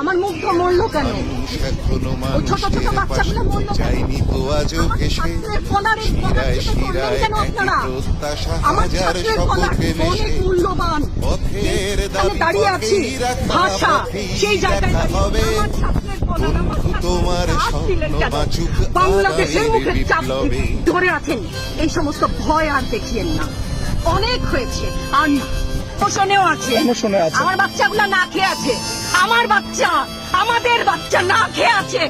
আমার মুগ্ধ মরলো কেন? ছোট ছোট বাচ্চাগুলো মরলো কেন? তো শিরায় শিরায়? প্রত্যাশা হাজার শপথে অনেক মূল্যবান। পথের দাঁড়িয়ে আছি। ভাষা সেই জায়গায় হবে। বন্ধু তোমার স্বপ্ন বাঁচুক বাংলাদেশের মুখে চাপ ধরে আছেন এই সমস্ত ভয় আর দেখিয়েন না। অনেক হয়েছে আর মোশনে আছে। আমার বাচ্চাগুলো না খেয়ে আছে। আমার বাচ্চা, আমাদের বাচ্চা না খেয়ে আছে।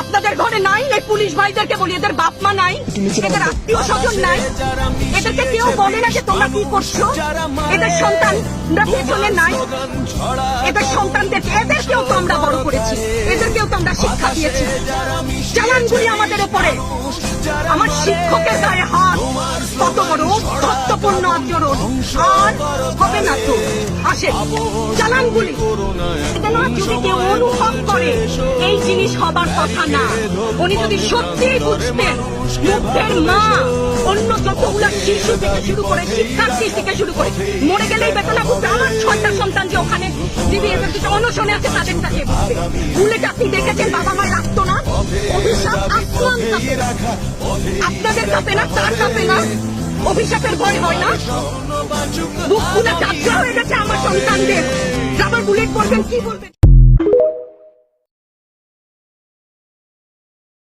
আপনাদের ঘরে নাই এই পুলিশ ভাইদেরকে বলি, এদের বাপ মা নাই, এদের আত্মীয় স্বজন নাই। এদেরকে কেউ বলে না যে তোমরা কি করছ। এদের সন্তানরা পেছনে নাই। এদের সন্তানদেরকে এদেরকেও তো আমরা বড় করেছি। এদেরকেও তো আমরা শিক্ষা দিয়েছি। চালানগুলি আমাদের উপরে। আমার শিক্ষকের গায়ে হাত। কত বড় সত্যপূর্ণ আচরণ। আর হবে না তো? আসে চালানগুলি এটা যদি কেউ অনুভব করে, এই জিনিস হবার কথা না। উনি যদি সত্যিই বুঝতেন মুক্তের মা অন্য যতগুলা শিশু থেকে শুরু করে শিক্ষার্থী থেকে শুরু করে, মরে গেলেই বেতনা বুঝবে আমার ছয়টা সন্তান যে ওখানে অনশনে আছে, তাদের কাছে বুলেট আপনি দেখেছেন বাবা মা রাখতো না? অভিশাপ আপনাদের কাপে না, তার কাপে না? অভিশাপের ভয় হয় না? বুক পুরা যাত্রা হয়ে গেছে আমার সন্তানদের। আবার বুলেট বলবেন কি বলবেন?